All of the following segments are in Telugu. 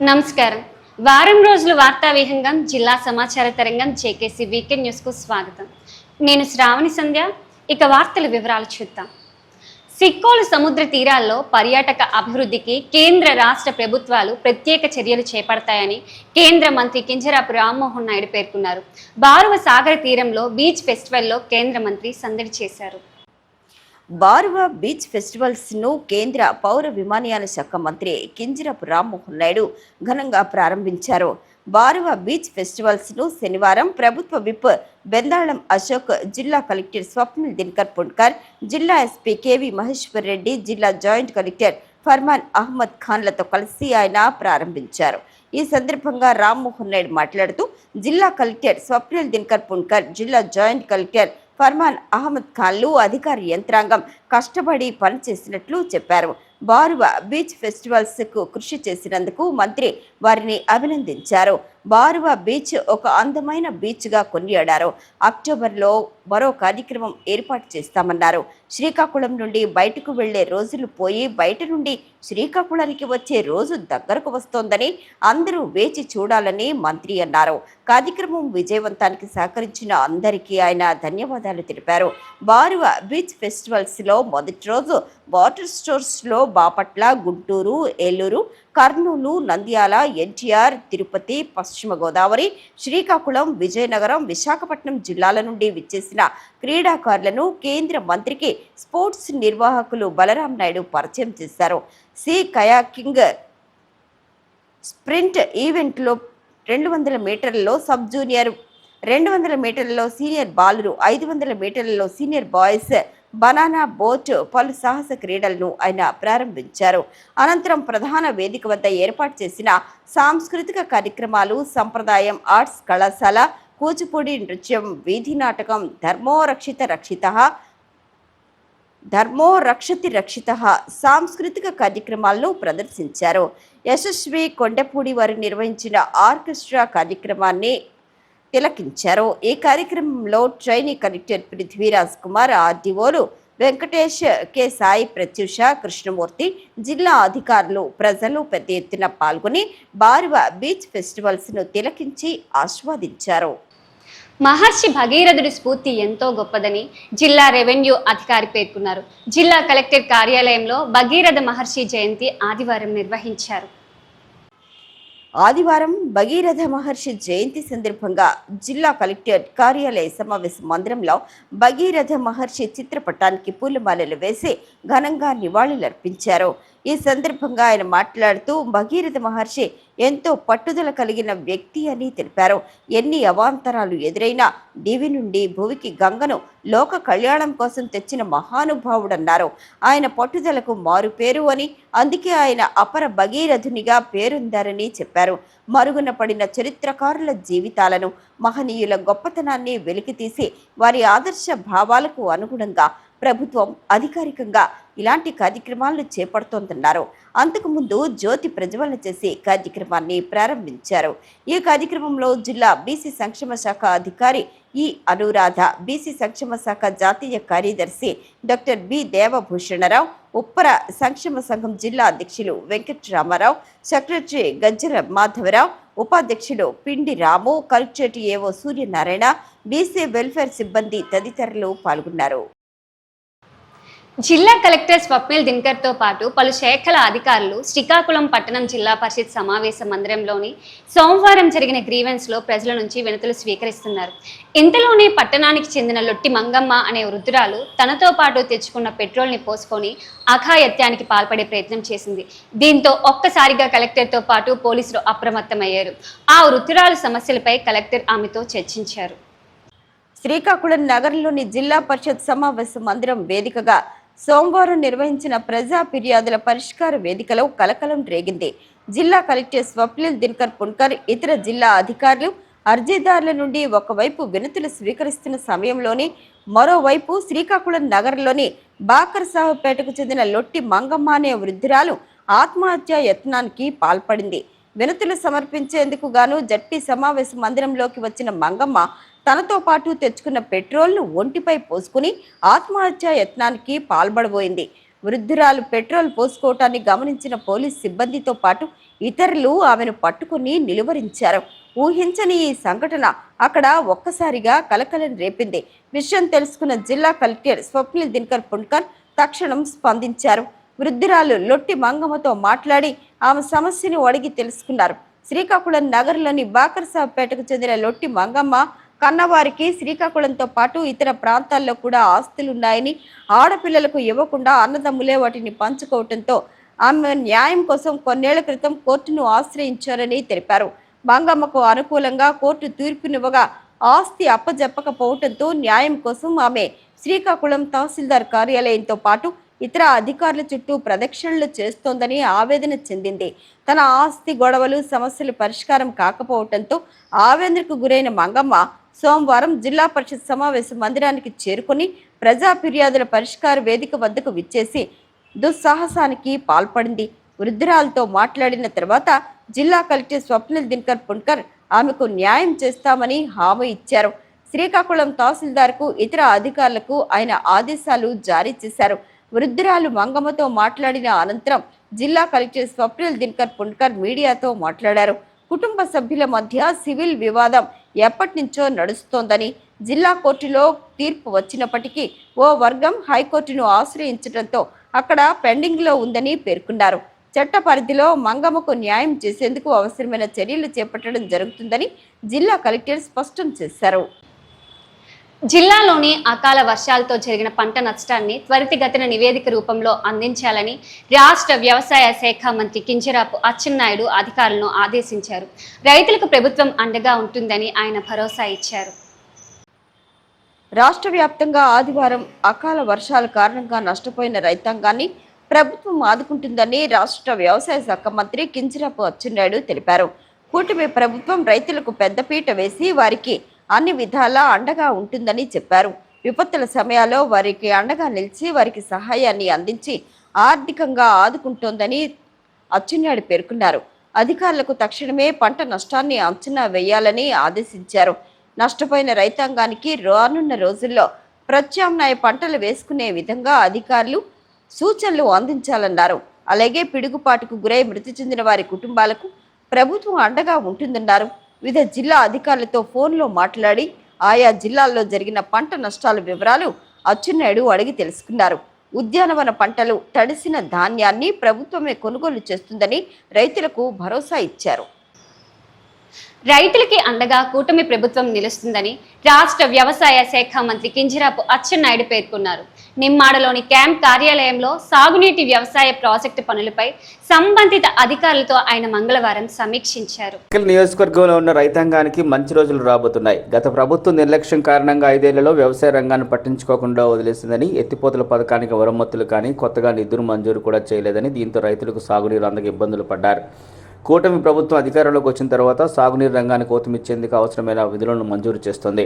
నమస్కారం. వారం రోజుల వార్తా విహంగం జిల్లా సమాచార తరంగం జేకేసీ వీకెండ్ న్యూస్కు స్వాగతం. నేను శ్రావణి సంధ్య ఇక వార్తల వివరాలు చూద్దాం. సిక్కోలు సముద్ర తీరాల్లో పర్యాటక అభివృద్ధికి కేంద్ర రాష్ట్ర ప్రభుత్వాలు ప్రత్యేక చర్యలు చేపడతాయని కేంద్ర మంత్రి కింజరాపు రామ్మోహన్ నాయుడు పేర్కొన్నారు. బారువ సాగర తీరంలో బీచ్ ఫెస్టివల్లో కేంద్ర మంత్రి సందడి చేశారు. బారువా బీచ్ ఫెస్టివల్స్ను కేంద్ర పౌర విమానయాన శాఖ మంత్రి కింజరపు రామ్మోహన్ నాయుడు ఘనంగా ప్రారంభించారు. బారువా బీచ్ ఫెస్టివల్స్ను శనివారం ప్రభుత్వ విప్ బెందాళం అశోక్ జిల్లా కలెక్టర్ స్వప్నిల్ దినకర్ పుణ్కర్ జిల్లా ఎస్పీ కేవి మహేశ్వర్ రెడ్డి జిల్లా జాయింట్ కలెక్టర్ ఫర్మాన్ అహ్మద్ ఖాన్లతో కలిసి ఆయన ప్రారంభించారు. ఈ సందర్భంగా రామ్మోహన్ నాయుడు మాట్లాడుతూ జిల్లా కలెక్టర్ స్వప్నిల్ దినకర్ పుణ్కర్ జిల్లా జాయింట్ కలెక్టర్ ఫర్మాన్ అహ్మద్ ఖాన్లు అధికార యంత్రాంగం కష్టపడి పనిచేసినట్లు చెప్పారు. బారువా బీచ్ ఫెస్టివల్స్కు కృషి చేసినందుకు మంత్రి వారిని అభినందించారు. బారువా బీచ్ ఒక అందమైన బీచ్గా కొనియాడారు. అక్టోబర్లో మరో కార్యక్రమం ఏర్పాటు చేస్తామన్నారు. శ్రీకాకుళం నుండి బయటకు వెళ్ళే రోజులు పోయి బయట నుండి శ్రీకాకుళానికి వచ్చే రోజు దగ్గరకు వస్తోందని అందరూ వేచి చూడాలని మంత్రి అన్నారు. కార్యక్రమం విజయవంతానికి సహకరించిన అందరికీ ఆయన ధన్యవాదాలు తెలిపారు. బారువా బీచ్ ఫెస్టివల్స్లో మొదటి రోజు వాటర్ స్టోర్స్లో బాపట్ల గుంటూరు ఏలూరు కర్నూలు నంద్యాల ఎన్టీఆర్ తిరుపతి పశ్చిమ గోదావరి శ్రీకాకుళం విజయనగరం విశాఖపట్నం జిల్లాల నుండి విచ్చేసిన క్రీడాకారులను కేంద్ర మంత్రికి స్పోర్ట్స్ నిర్వాహకులు బలరాం నాయుడు పరిచయం చేశారు. సి కయాకింగ్ స్ప్రింట్ ఈవెంట్లో రెండు వందల మీటర్లలో సబ్ జూనియర్ రెండు వందల మీటర్లలో సీనియర్ బాలురు ఐదు వందల మీటర్లలో సీనియర్ బాయ్స్ బనానా బోట్ పలు సాహస క్రీడలను ఆయన ప్రారంభించారు. అనంతరం ప్రధాన వేదిక వద్ద ఏర్పాటు చేసిన సాంస్కృతిక కార్యక్రమాలు సంప్రదాయం ఆర్ట్స్ కళాశాల కూచిపూడి నృత్యం వీధి నాటకం ధర్మోరక్షిత రక్షిత రక్షిత ధర్మో రక్షతి రక్షిత సాంస్కృతిక కార్యక్రమాలను ప్రదర్శించారు. యశస్వి కొండపూడి వారు నిర్వహించిన ఆర్కెస్ట్రా కార్యక్రమాన్ని తిలకించారు. ఈ కార్యక్రమంలో ట్రైనీ కలెక్టర్ పృథ్వీరాజ్ కుమార్ ఆర్డీఓలు వెంకటేష్ కె సాయి ప్రత్యూష కృష్ణమూర్తి జిల్లా అధికారులు ప్రజలు పెద్ద ఎత్తున పాల్గొని బారువ బీచ్ ఫెస్టివల్స్ను తిలకించి ఆస్వాదించారు. మహర్షి భగీరథుడి స్ఫూర్తి ఎంతో గొప్పదని జిల్లా రెవెన్యూ అధికారి పేర్కొన్నారు. జిల్లా కలెక్టర్ కార్యాలయంలో భగీరథ మహర్షి జయంతి ఆదివారం నిర్వహించారు. ఆదివారం భగీరథ మహర్షి జయంతి సందర్భంగా జిల్లా కలెక్టర్ కార్యాలయ సమావేశ మందిరంలో భగీరథ మహర్షి చిత్రపటానికి పూలమాలలు వేసి ఘనంగా నివాళులర్పించారు. ఈ సందర్భంగా ఆయన మాట్లాడుతూ భగీరథ మహర్షి ఎంతో పట్టుదల కలిగిన వ్యక్తి అని తెలిపారు. ఎన్ని అవాంతరాలు ఎదురైనా దివి నుండి భువికి గంగను లోక కళ్యాణం కోసం తెచ్చిన మహానుభావుడన్నారు. ఆయన పట్టుదలకు మారు పేరు అని అందుకే ఆయన అపర భగీరథునిగా పేరొందారని చెప్పారు. మరుగున పడిన చరిత్రకారుల జీవితాలను మహనీయుల గొప్పతనాన్ని వెలికితీసి వారి ఆదర్శ భావాలకు అనుగుణంగా ప్రభుత్వం అధికారికంగా ఇలాంటి కార్యక్రమాలను చేపడుతోందన్నారు. అంతకుముందు జ్యోతి ప్రజ్వలన చేసి కార్యక్రమాన్ని ప్రారంభించారు. ఈ కార్యక్రమంలో జిల్లా బీసీ సంక్షేమ శాఖ అధికారి ఈ అనురాధ బీసీ సంక్షేమ శాఖ జాతీయ కార్యదర్శి డాక్టర్ బి దేవభూషణరావు ఉప్పర సంక్షేమ సంఘం జిల్లా అధ్యక్షులు వెంకటరామారావు సెక్రటరీ గజ్జర మాధవరావు ఉపాధ్యక్షులు పిండి రాము కలెక్టరేట్ ఏవో సూర్యనారాయణ బీసీ వెల్ఫేర్ సిబ్బంది తదితరులు పాల్గొన్నారు. జిల్లా కలెక్టర్ స్వప్నిల్ దిన్కర్తో పాటు పలు శాఖల అధికారులు శ్రీకాకుళం పట్టణం జిల్లా పరిషత్ సమావేశ మందిరంలోని సోమవారం జరిగిన గ్రీవెన్స్లో ప్రజల నుంచి వినతులు స్వీకరిస్తున్నారు. ఇంతలోనే పట్టణానికి చెందిన లొట్టి మంగమ్మ అనే వృద్ధురాలు తనతో పాటు తెచ్చుకున్న పెట్రోల్ని పోసుకొని అఘాయత్యానికి పాల్పడే ప్రయత్నం చేసింది. దీంతో ఒక్కసారిగా కలెక్టర్తో పాటు పోలీసులు అప్రమత్తమయ్యారు. ఆ వృద్ధురాలు సమస్యలపై కలెక్టర్ ఆమెతో చర్చించారు. శ్రీకాకుళం నగరంలోని జిల్లా పరిషత్ సమావేశ మందిరం వేదికగా సోమవారం నిర్వహించిన ప్రజా ఫిర్యాదుల పరిష్కార వేదికలో కలకలం రేగింది. జిల్లా కలెక్టర్ స్వప్నిల్ దినకర్ పుణ్కర్ ఇతర జిల్లా అధికారులు అర్జీదారుల నుండి ఒకవైపు వినతులు స్వీకరిస్తున్న సమయంలోనే మరోవైపు శ్రీకాకుళం నగరంలోని బాకర్ సాహుపేటకు చెందిన లొట్టి మంగమ్మ అనే వృద్ధురాలు ఆత్మహత్య యత్నానికి పాల్పడింది. వినతులు సమర్పించేందుకు గాను జడ్పీ సమావేశ మందిరంలోకి వచ్చిన మంగమ్మ తనతో పాటు తెచ్చుకున్న పెట్రోల్ను ఒంటిపై పోసుకుని ఆత్మహత్య యత్నానికి పాల్పడబోయింది. వృద్ధురాలు పెట్రోల్ పోసుకోవటాన్ని గమనించిన పోలీస్ సిబ్బందితో పాటు ఇతరులు ఆమెను పట్టుకుని నిలువరించారు. ఊహించని ఈ సంఘటన అక్కడ ఒక్కసారిగా కలకలం రేపింది. విషయం తెలుసుకున్న జిల్లా కలెక్టర్ స్వప్నిల్ దినకర్ పుణ్కర్ తక్షణం స్పందించారు. వృద్ధురాలు లొట్టి మంగమ్మతో మాట్లాడి ఆమె సమస్యను అడిగి తెలుసుకున్నారు. శ్రీకాకుళం నగరంలోని బాకర్సాపేటకు చెందిన లొట్టి మంగమ్మ కన్నవారికి శ్రీకాకుళంతో పాటు ఇతర ప్రాంతాల్లో కూడా ఆస్తులున్నాయని ఆడపిల్లలకు ఇవ్వకుండా అన్నదమ్ములే వాటిని పంచుకోవడంతో ఆమె న్యాయం కోసం కొన్నేళ్ళ క్రితం కోర్టును ఆశ్రయించారని తెలిపారు. మంగమ్మకు అనుకూలంగా కోర్టు తీర్పునివ్వగా ఆస్తి అప్పజెప్పకపోవడంతో న్యాయం కోసం ఆమె శ్రీకాకుళం తహసీల్దార్ కార్యాలయంతో పాటు ఇతర అధికారుల చుట్టూ ప్రదక్షిణలు చేస్తోందని ఆవేదన చెందింది. తన ఆస్తి గొడవలు సమస్యలు పరిష్కారం కాకపోవడంతో ఆవేదనకు గురైన మంగమ్మ సోమవారం జిల్లా పరిషత్ సమావేశ మందిరానికి చేరుకుని ప్రజా ఫిర్యాదుల పరిష్కార వేదిక వద్దకు విచ్చేసి దుస్సాహసానికి పాల్పడింది. వృద్ధురాలతో మాట్లాడిన తర్వాత జిల్లా కలెక్టర్ స్వప్నిల్ దినకర్ పుణ్కర్ ఆమెకు న్యాయం చేస్తామని హామీ ఇచ్చారు. శ్రీకాకుళం తహసీల్దార్కు ఇతర అధికారులకు ఆయన ఆదేశాలు జారీ చేశారు. వృద్ధురాలు మంగమ్మతో మాట్లాడిన అనంతరం జిల్లా కలెక్టర్ స్వప్నిల్ దినకర్ పుణ్కర్ మీడియాతో మాట్లాడారు. కుటుంబ సభ్యుల మధ్య సివిల్ వివాదం ఎప్పటి నుంచో నడుస్తోందని జిల్లా కోర్టులో తీర్పు వచ్చినప్పటికీ ఓ వర్గం హైకోర్టును ఆశ్రయించడంతో అక్కడ పెండింగ్లో ఉందని పేర్కొన్నారు. చట్ట పరిధిలో మంగమ్మకు న్యాయం చేసేందుకు అవసరమైన చర్యలు చేపట్టడం జరుగుతుందని జిల్లా కలెక్టర్ స్పష్టం చేశారు. జిల్లాలోని అకాల వర్షాలతో జరిగిన పంట నష్టాన్ని త్వరితగతిన నివేదిక రూపంలో అందించాలని రాష్ట్ర వ్యవసాయ శాఖ మంత్రి కింజరాపు అచ్చెన్నాయుడు అధికారులను ఆదేశించారు. రైతులకు ప్రభుత్వం అండగా ఉంటుందని ఆయన భరోసా ఇచ్చారు. రాష్ట్ర వ్యాప్తంగా ఆదివారం అకాల వర్షాల కారణంగా నష్టపోయిన రైతాంగాన్ని ప్రభుత్వం ఆదుకుంటుందని రాష్ట్ర వ్యవసాయ శాఖ మంత్రి కింజరాపు అచ్చెన్నాయుడు తెలిపారు. కూటమి ప్రభుత్వం రైతులకు పెద్దపీట వేసి వారికి అన్ని విధాలా అండగా ఉంటుందని చెప్పారు. విపత్తుల సమయాల్లో వారికి అండగా నిలిచి వారికి సహాయాన్ని అందించి ఆర్థికంగా ఆదుకుంటోందని అచ్చెన్నాయుడు పేర్కొన్నారు. అధికారులకు తక్షణమే పంట నష్టాన్ని అంచనా వేయాలని ఆదేశించారు. నష్టపోయిన రైతాంగానికి రానున్న రోజుల్లో ప్రత్యామ్నాయ పంటలు వేసుకునే విధంగా అధికారులు సూచనలు అందించాలన్నారు. అలాగే పిడుగుపాటుకు గురై మృతి చెందిన వారి కుటుంబాలకు ప్రభుత్వం అండగా ఉంటుందన్నారు. వివిధ జిల్లా అధికారులతో ఫోన్లో మాట్లాడి ఆయా జిల్లాల్లో జరిగిన పంట నష్టాల వివరాలు అచ్చెన్నాయుడు అడిగి తెలుసుకున్నారు. ఉద్యానవన పంటలు తడిసిన ధాన్యాన్ని ప్రభుత్వమే కొనుగోలు చేస్తుందని రైతులకు భరోసా ఇచ్చారు. రైతులకి అండగా కూటమి ప్రభుత్వం నిలుస్తుందని రాష్ట్ర వ్యవసాయ శాఖ మంత్రి కింజరాపు అచ్చెన్నాయుడు పేర్కొన్నారు. నిమ్మాడలోని క్యాంప్ కార్యాలయంలో సాగునీటి వ్యవసాయ ప్రాజెక్టు పనులపై సంబంధిత అధికారులతో ఆయన మంగళవారం సమీక్షించారు. నియోజకవర్గంలో ఉన్న రైతాంగానికి మంచి రోజులు రాబోతున్నాయి. గత ప్రభుత్వం నిర్లక్ష్యం కారణంగా ఐదేళ్ళలో వ్యవసాయ రంగాన్ని పట్టించుకోకుండా వదిలేసిందని ఎత్తిపోతల పథకానికి వరమత్తులు కానీ కొత్తగా నిధులు మంజూరు కూడా చేయలేదని దీంతో రైతులకు సాగునీరు అందక ఇబ్బందులు పడ్డారు. కూటమి ప్రభుత్వం అధికారంలోకి వచ్చిన తర్వాత సాగునీరు రంగానికి ఓతమిచ్చేందుకు అవసరమైన విధులను మంజూరు చేస్తోంది.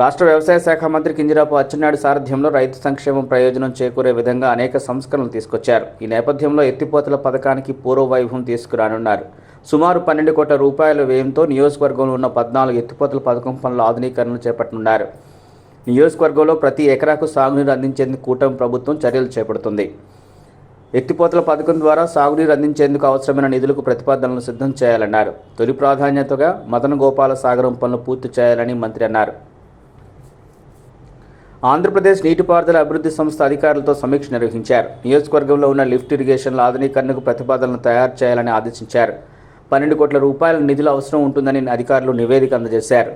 రాష్ట్ర వ్యవసాయ శాఖ మంత్రి కింజరాపు అచ్చెన్నాయుడు సారథ్యంలో రైతు సంక్షేమం ప్రయోజనం చేకూరే విధంగా అనేక సంస్కరణలు తీసుకొచ్చారు. ఈ నేపథ్యంలో ఎత్తిపోతల పథకానికి పూర్వ వైభవం తీసుకురానున్నారు. సుమారు పన్నెండు కోట్ల రూపాయల వ్యయంతో నియోజకవర్గంలో ఉన్న పద్నాలుగు ఎత్తిపోతల పథకం పనుల ఆధునీకరణలు చేపట్టనున్నారు. నియోజకవర్గంలో ప్రతి ఎకరాకు సాగునీరు అందించేందుకు కూటమి ప్రభుత్వం చర్యలు చేపడుతుంది. ఎత్తిపోతల పథకం ద్వారా సాగునీరు అందించేందుకు అవసరమైన నిధులకు ప్రతిపాదనలు సిద్ధం చేయాలన్నారు. తొలి ప్రాధాన్యతగా మదన గోపాల సాగరం పనులు పూర్తి చేయాలని మంత్రి అన్నారు. ఆంధ్రప్రదేశ్ నీటిపారుదల అభివృద్ధి సంస్థ అధికారులతో సమీక్ష నిర్వహించారు. నియోజకవర్గంలో ఉన్న లిఫ్ట్ ఇరిగేషన్ల ఆధునీకరణకు ప్రతిపాదనలు తయారు చేయాలని ఆదేశించారు. పన్నెండు కోట్ల రూపాయల నిధులు అవసరం ఉంటుందని అధికారులు నివేదిక అందజేశారు.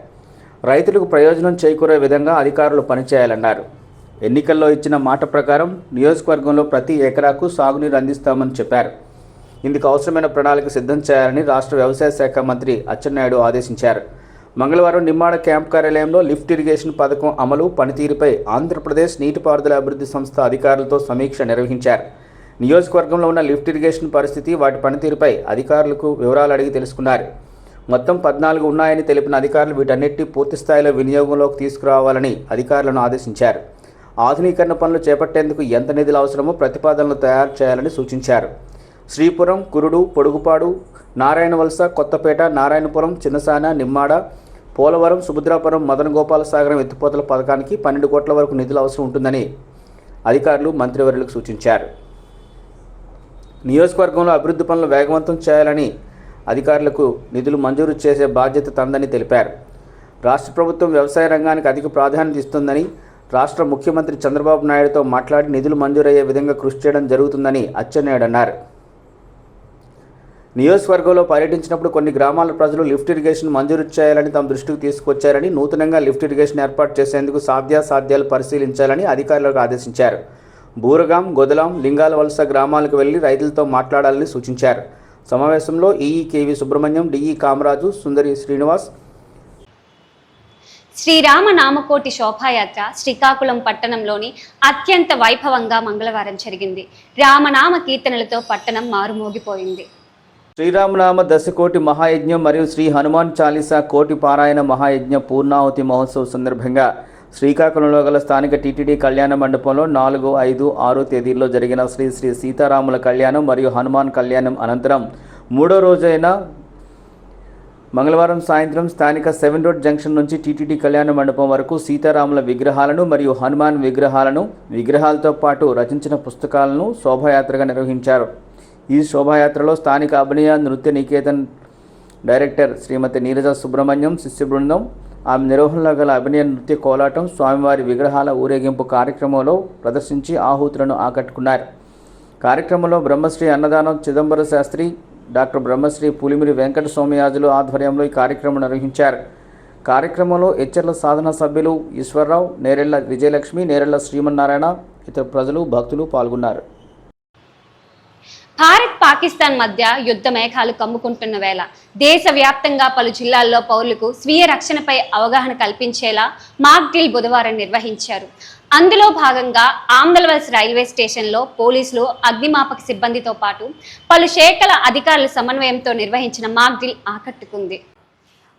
రైతులకు ప్రయోజనం చేకూరే విధంగా అధికారులు పనిచేయాలన్నారు. ఎన్నికల్లో ఇచ్చిన మాట ప్రకారం నియోజకవర్గంలో ప్రతి ఎకరాకు సాగునీరు అందిస్తామని చెప్పారు. ఇందుకు అవసరమైన ప్రణాళిక సిద్ధం చేయాలని రాష్ట్ర వ్యవసాయ శాఖ మంత్రి అచ్చెన్నాయుడు ఆదేశించారు. మంగళవారం నిమ్మాడ క్యాంప్ కార్యాలయంలో లిఫ్ట్ ఇరిగేషన్ పథకం అమలు పనితీరుపై ఆంధ్రప్రదేశ్ నీటిపారుదల అభివృద్ధి సంస్థ అధికారులతో సమీక్ష నిర్వహించారు. నియోజకవర్గంలో ఉన్న లిఫ్ట్ ఇరిగేషన్ పరిస్థితి వాటి పనితీరుపై అధికారులకు వివరాలు అడిగి తెలుసుకున్నారు. మొత్తం పద్నాలుగు ఉన్నాయని తెలిపిన అధికారులు వీటన్నిటి పూర్తి స్థాయిలో వినియోగంలోకి తీసుకురావాలని అధికారులను ఆదేశించారు. ఆధునీకరణ పనులు చేపట్టేందుకు ఎంత నిధులు అవసరమో ప్రతిపాదనలు తయారు చేయాలని సూచించారు. శ్రీపురం కురుడు పొడుగుపాడు నారాయణవలస కొత్తపేట నారాయణపురం చిన్నసాన నిమ్మాడ పోలవరం సుభద్రాపురం మదన గోపాల సాగరం ఎత్తిపోతల పథకానికి పన్నెండు కోట్ల వరకు నిధులు అవసరం ఉంటుందని అధికారులు మంత్రివర్యులకు సూచించారు. నియోజకవర్గంలో అభివృద్ధి పనులు వేగవంతం చేయాలని అధికారులకు నిధులు మంజూరు చేసే బాధ్యత తందని తెలిపారు. రాష్ట్ర ప్రభుత్వం వ్యవసాయ రంగానికి అధిక ప్రాధాన్యత ఇస్తుందని రాష్ట్ర ముఖ్యమంత్రి చంద్రబాబు నాయుడుతో మాట్లాడి నిధులు మంజూరయ్యే విధంగా కృషి చేయడం జరుగుతుందని అచ్చెన్నాయుడు అన్నారు. నియోజకవర్గంలో పర్యటించినప్పుడు కొన్ని గ్రామాల ప్రజలు లిఫ్ట్ ఇరిగేషన్ మంజూరు చేయాలని తమ దృష్టికి తీసుకొచ్చారని నూతనంగా లిఫ్ట్ ఇరిగేషన్ ఏర్పాటు చేసేందుకు సాధ్యాసాధ్యాలు పరిశీలించాలని అధికారులకు ఆదేశించారు. బూరగాం గొదలాం లింగాల వలస గ్రామాలకు వెళ్ళి రైతులతో మాట్లాడాలని సూచించారు. సమావేశంలో EE KV Subrahmanyam DE Kamaraju Sundari Srinivas. Srirama నామకోటి శోభాయాత్ర శ్రీకాకుళం పట్టణంలోని అత్యంత వైభవంగా మంగళవారం జరిగింది. రామనామ కీర్తనలతో పట్టణం మారుమోగిపోయింది. శ్రీరామనామ దశకోటి మహాయజ్ఞం మరియు శ్రీ హనుమాన్ చాలీసా కోటి పారాయణ మహాయజ్ఞ పూర్ణాహుతి మహోత్సవం సందర్భంగా శ్రీకాకుళంలో గల స్థానిక టీటీడీ కళ్యాణ మండపంలో నాలుగు ఐదు ఆరు తేదీల్లో జరిగిన శ్రీ శ్రీ సీతారాముల కళ్యాణం మరియు హనుమాన్ కళ్యాణం అనంతరం మూడో రోజైన మంగళవారం సాయంత్రం స్థానిక సెవెన్ రోడ్ జంక్షన్ నుంచి టీటీడీ కళ్యాణ మండపం వరకు సీతారాముల విగ్రహాలను మరియు హనుమాన్ విగ్రహాలను విగ్రహాలతో పాటు రచించిన పుస్తకాలను శోభాయాత్రగా నిర్వహించారు. ఈ శోభాయాత్రలో స్థానిక అభినయ నృత్య నికేతన్ డైరెక్టర్ శ్రీమతి నీరజ సుబ్రహ్మణ్యం శిష్య బృందం ఆమె నిర్వహణలో గల అభినయ నృత్య కోలాటం స్వామివారి విగ్రహాల ఊరేగింపు కార్యక్రమంలో ప్రదర్శించి ఆహుతులను ఆకట్టుకున్నారు. కార్యక్రమంలో బ్రహ్మశ్రీ అన్నదానం చిదంబర శాస్త్రి డాక్టర్ బ్రహ్మశ్రీ పులిమిరి వెంకట సోమయాజులు ఆధ్వర్యంలో ఈ కార్యక్రమం నిర్వహించారు. కార్యక్రమంలో హెచ్చర్ల సాధన సభ్యులు ఈశ్వరరావు నేరెళ్ళ విజయలక్ష్మి నేరెళ్ళ శ్రీమన్నారాయణ ఇతర ప్రజలు భక్తులు పాల్గొన్నారు. భారత్ పాకిస్తాన్ మధ్య యుద్ధ మేఘాలు కమ్ముకుంటున్న వేళ దేశవ్యాప్తంగా పలు జిల్లాల్లో పౌరులకు స్వీయ రక్షణపై అవగాహన కల్పించేలా మాక్ డ్రిల్ బుధవారం నిర్వహించారు. అందులో భాగంగా ఆంధ్రవలస రైల్వే స్టేషన్లో పోలీసులు అగ్నిమాపక సిబ్బందితో పాటు పలు శాఖల అధికారుల సమన్వయంతో నిర్వహించిన మాక్ డ్రిల్ ఆకట్టుకుంది.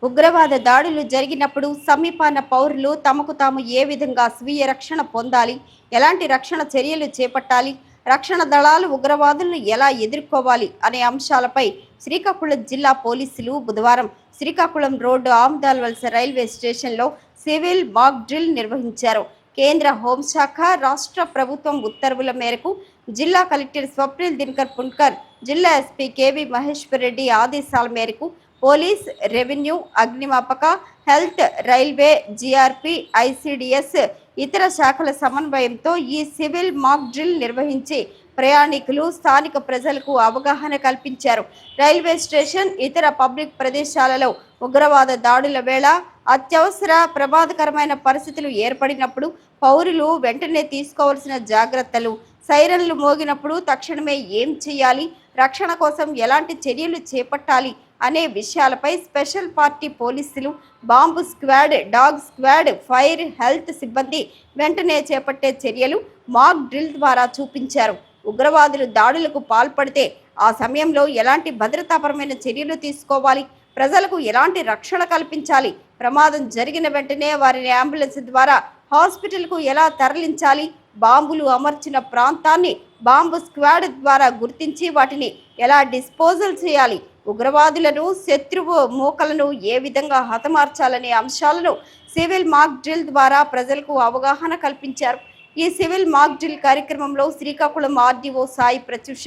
ఉగ్రవాద దాడులు జరిగినప్పుడు సమీపాన పౌరులు తమకు తాము ఏ విధంగా స్వీయ రక్షణ పొందాలి ఎలాంటి రక్షణ చర్యలు చేపట్టాలి రక్షణ దళాలు ఉగ్రవాదులను ఎలా ఎదుర్కోవాలి అనే అంశాలపై శ్రీకాకుళం జిల్లా పోలీసులు బుధవారం శ్రీకాకుళం రోడ్డు ఆమ్దాల్ వలస రైల్వే స్టేషన్లో సివిల్ మాక్ డ్రిల్ నిర్వహించారు. కేంద్ర హోంశాఖ రాష్ట్ర ప్రభుత్వం ఉత్తర్వుల మేరకు జిల్లా కలెక్టర్ స్వప్నిల్ దినకర్ పున్కర్ జిల్లా ఎస్పీ కేవి మహేశ్వర్ రెడ్డి ఆదేశాల మేరకు పోలీస్ రెవెన్యూ అగ్నిమాపక హెల్త్ రైల్వే జిఆర్పి ఐసిడిఎస్ ఇతర శాఖల సమన్వయంతో ఈ సివిల్ మాక్ డ్రిల్ నిర్వహించి ప్రయాణికులు స్థానిక ప్రజలకు అవగాహన కల్పించారు. రైల్వే స్టేషన్ ఇతర పబ్లిక్ ప్రదేశాలలో ఉగ్రవాద దాడుల వేళ అత్యవసర ప్రమాదకరమైన పరిస్థితులు ఏర్పడినప్పుడు పౌరులు వెంటనే తీసుకోవాల్సిన జాగ్రత్తలు సైరన్లు మోగినప్పుడు తక్షణమే ఏం చేయాలి రక్షణ కోసం ఎలాంటి చర్యలు చేపట్టాలి అనే విషయాలపై స్పెషల్ పార్టీ పోలీసులు bomb squad dog squad fire health సిబ్బంది వెంటనే చేపట్టే చర్యలు మాక్ డ్రిల్ ద్వారా చూపించారు. ఉగ్రవాదులు దాడులకు పాల్పడితే ఆ సమయంలో ఎలాంటి భద్రతాపరమైన చర్యలు తీసుకోవాలి? ప్రజలకు ఎలాంటి రక్షణ కల్పించాలి? ప్రమాదం జరిగిన వెంటనే వారిని అంబులెన్స్ ద్వారా హాస్పిటల్కు ఎలా తరలించాలి? బాంబులు అమర్చిన ప్రాంతాన్ని బాంబు స్క్వాడ్ ద్వారా గుర్తించి వాటిని ఎలా డిస్పోజల్ చేయాలి? ఉగ్రవాదులను శత్రువు మూకలను ఏ విధంగా హతమార్చాలనే అంశాలను సివిల్ మాక్ డ్రిల్ ద్వారా ప్రజలకు అవగాహన కల్పించారు. ఈ సివిల్ మాక్ డ్రిల్ కార్యక్రమంలో Srikakulam R D O Sai Pratyusha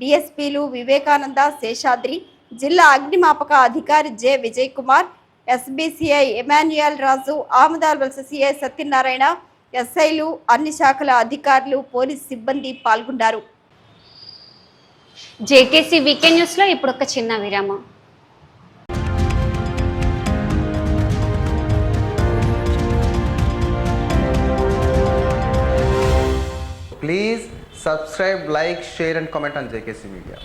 డిఎస్పీలు Vivekananda Seshadri జిల్లా అగ్నిమాపక అధికారి J Vijay Kumar S B C I Emmanuel Raju Amadalavalasa C I Satyanarayana ఎస్ఐలు అన్ని శాఖల అధికారులు పోలీస్ సిబ్బంది పాల్గొన్నారు. జేకేసీ వీకెండ్ న్యూస్లో ఇప్పుడు ఒక చిన్న విరామం. Please subscribe like share and comment on JKC media